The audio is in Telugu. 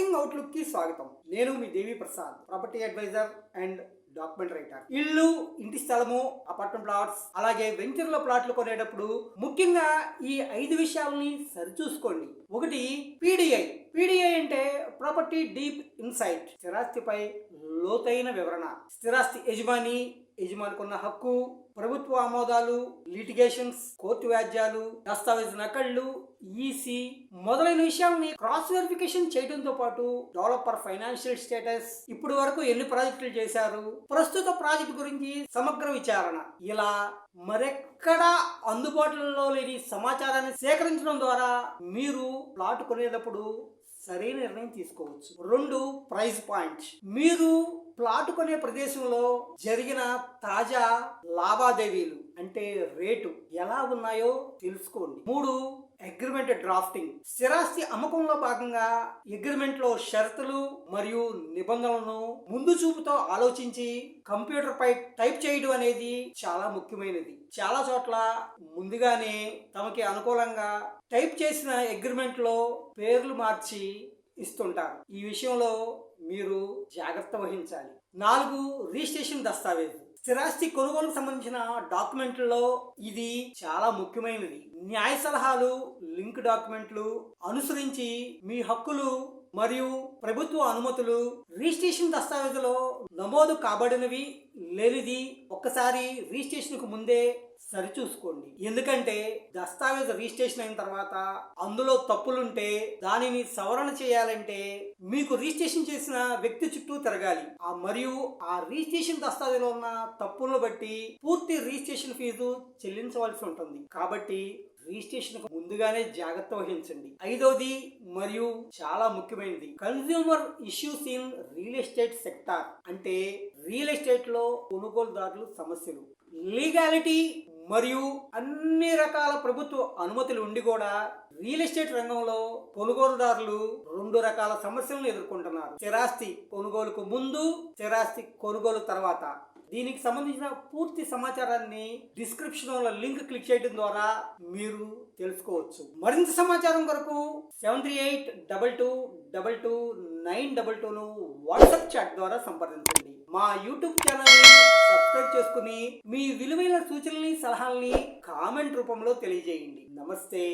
హౌసింగ్ అవుట్లుక్కి స్వాగతం. నేను మీ Devi Prasad property advisor and document writer ఇల్లు ఇంటి స్థలము అపార్ట్మెంట్ ప్లాట్స్ అలాగే వెంచర్లో ప్లాట్లు కొనేటప్పుడు ముఖ్యంగా ఈ ఐదు విషయాలని సరిచూసుకోండి. ఒకటి పీడిఐ పీడిఐ అంటే ప్రాపర్టీ డీప్ ఇన్సైట్ స్థిరాస్తిపై లోతైన వివరణ. స్థిరాస్తి యజమాని యజమానికున్న హక్కు ప్రభుత్వ ఆమోదాలు లిటిగేషన్స్ కోర్టు వ్యాజ్యాలు దస్తావేజ్ నకళ్ళు ఈసీ మొదలైన విషయాల్ని క్రాస్ వెరిఫికేషన్ చేయడంతో పాటు డెవలపర్ ఫైనాన్షియల్ స్టేటస్ ఇప్పుడు వరకు ఎన్ని ప్రాజెక్టులు చేశారు ప్రస్తుత ప్రాజెక్టు గురించి సమగ్ర విచారణ. ఇలా మరెక్కడా అందుబాటులో లేని సమాచారాన్ని సేకరించడం ద్వారా మీరు ప్లాట్ కొనేటప్పుడు సరైన నిర్ణయం తీసుకోవచ్చు. రెండు ప్రైస్ పాయింట్. మీరు ప్లాట్ కొనే ప్రదేశంలో జరిగిన తాజా లావాదేవీలు అంటే రేటు ఎలా ఉన్నాయో తెలుసుకోండి. మూడు అగ్రిమెంట్ డ్రాఫ్టింగ్ స్థిరాస్తి అమ్మకంలో భాగంగా అగ్రిమెంట్లో షరతులు మరియు నిబంధనలను ముందు చూపుతో ఆలోచించి కంప్యూటర్ పై టైప్ చేయడం అనేది చాలా ముఖ్యమైనది. చాలా చోట్ల ముందుగానే తమకి అనుకూలంగా టైప్ చేసిన అగ్రిమెంట్లో పేర్లు మార్చి ఇస్తుంటారు. ఈ విషయంలో మీరు జాగ్రత్త వహించాలి. నాలుగు రిజిస్ట్రేషన్ దస్తావేజు. స్థిరాస్తి కొనుగోలుకు సంబంధించిన డాక్యుమెంట్లలో ఇది చాలా ముఖ్యమైనది. న్యాయ సలహాలు లింక్ డాక్యుమెంట్లు అనుసరించి మీ హక్కులు మరియు ప్రభుత్వ అనుమతులు రిజిస్ట్రేషన్ దస్తావేజులో నమోదు కాబడినవి లేనిది ఒక్కసారి రిజిస్ట్రేషన్కు ముందే సరిచూసుకోండి. ఎందుకంటే దస్తావేజ్ రిజిస్ట్రేషన్ అయిన తర్వాత అందులో తప్పులుంటే దానిని సవరణ చేయాలంటే మీకు రిజిస్ట్రేషన్ చేసిన వ్యక్తి చుట్టూ తిరగాలి. ఆ మరియు ఆ రిజిస్ట్రేషన్ దస్తావేజ్లో ఉన్న తప్పులను బట్టి పూర్తి రిజిస్ట్రేషన్ ఫీజు చెల్లించవలసి ఉంటుంది. కాబట్టి రిజిస్ట్రేషన్ ముందుగానే జాగ్రత్త వహించండి. ఐదవది మరియు చాలా ముఖ్యమైనది consumer issues in real estate sector అంటే రియల్ ఎస్టేట్లో కొనుగోలుదారులు సమస్యలు. లీగాలిటీ మరియు అన్ని రకాల ప్రభుత్వ అనుమతులు ఉండి కూడా రియల్ ఎస్టేట్ రంగంలో కొనుగోలుదారులు రెండు రకాల సమస్యలను ఎదుర్కొంటున్నారు. స్థిరాస్తి కొనుగోలుకు ముందు స్థిరాస్తి కొనుగోలు తర్వాత. దీనికి సంబంధించిన పూర్తి సమాచారాన్ని డిస్క్రిప్షన్లో లింక్ క్లిక్ చేయడం ద్వారా మీరు తెలుసుకోవచ్చు. మరింత సమాచారం కొరకు seven three eight double two double two nine double టూను WhatsApp chat ద్వారా సంప్రదించండి. మా యూట్యూబ్ ఛానల్ని సబ్స్క్రైబ్ చేసుకుని మీ విలువైన సూచనల్ని సలహాలని కామెంట్ రూపంలో తెలియజేయండి. నమస్తే.